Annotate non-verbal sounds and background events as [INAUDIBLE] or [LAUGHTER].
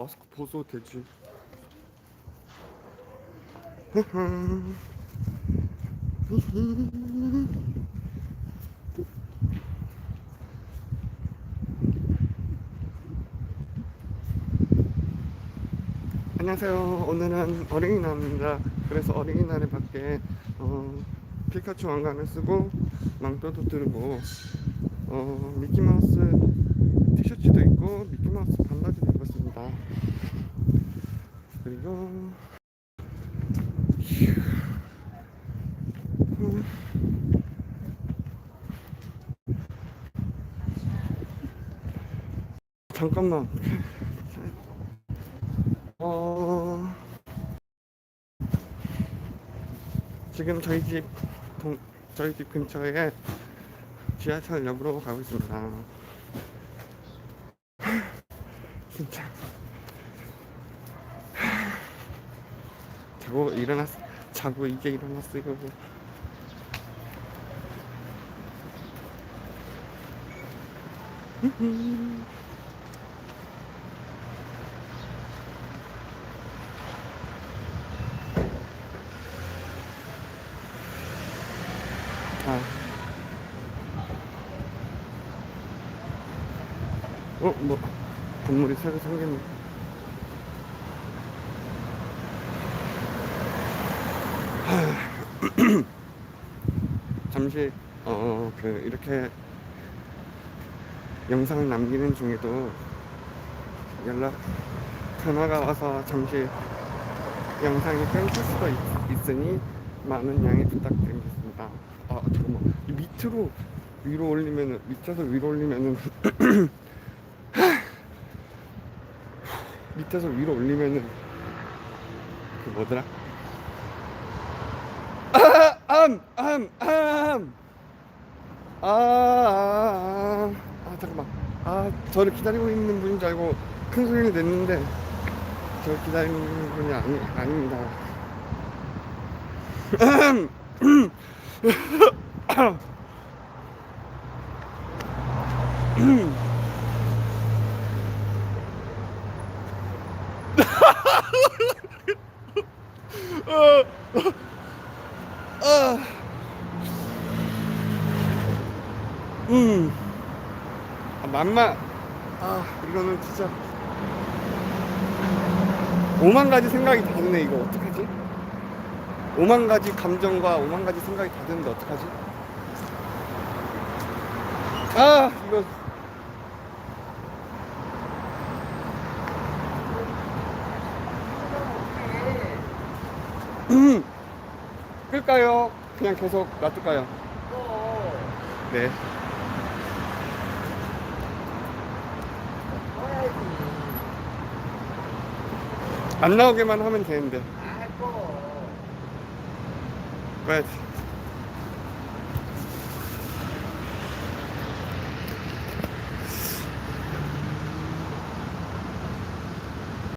마스크 벗어도 되지. 안녕하세요. 오늘은 어린이날입니다. 그래서 어린이날에 밖에 어, 피카츄 왕관을 쓰고 망토도 들고 어, 미키마우스 티셔츠도 있고 미키마우스 입었습니다. 그리고. 잠깐만. 어 지금 저희 집 동, 저희 집 근처에 지하철역으로 가고 있습니다. 진짜 자고 일어났 자고 이제 일어났어요. 아. 어, 뭐, 건물이 새로 생겼네. 하, 잠시, 어, 그, 이렇게 영상을 남기는 중에도 연락, 전화가 와서 잠시 영상이 끊길 수도 있, 있으니 많은 양해 부탁드리겠습니다. 아 잠깐만 이 밑으로 위로 올리면은 밑에서 위로 올리면은 [CLEARS THROAT] 밑에서 위로 올리면은 그 뭐더라? 암암암 암 아, 아, 아, 아, 잠깐만. 아, 저를 기다리고 있는 분인 줄 알고 큰 소리를 냈는데, 저를 기다리는 분이 아니, 아닙니다. [CLEARS THROAT] [CLEARS THROAT] 음. 아, 맘마. 아, 이거는 진짜. 오만 가지 생각이 다 드네, 이거. 어떡하지? 오만 가지 감정과 오만 가지 생각이 다 드는데, 어떡하지? 아, 이거. 음. 끌까요? 그냥 계속 놔둘까요? 네. 안 나오게만 하면 되는데. 꺼야지.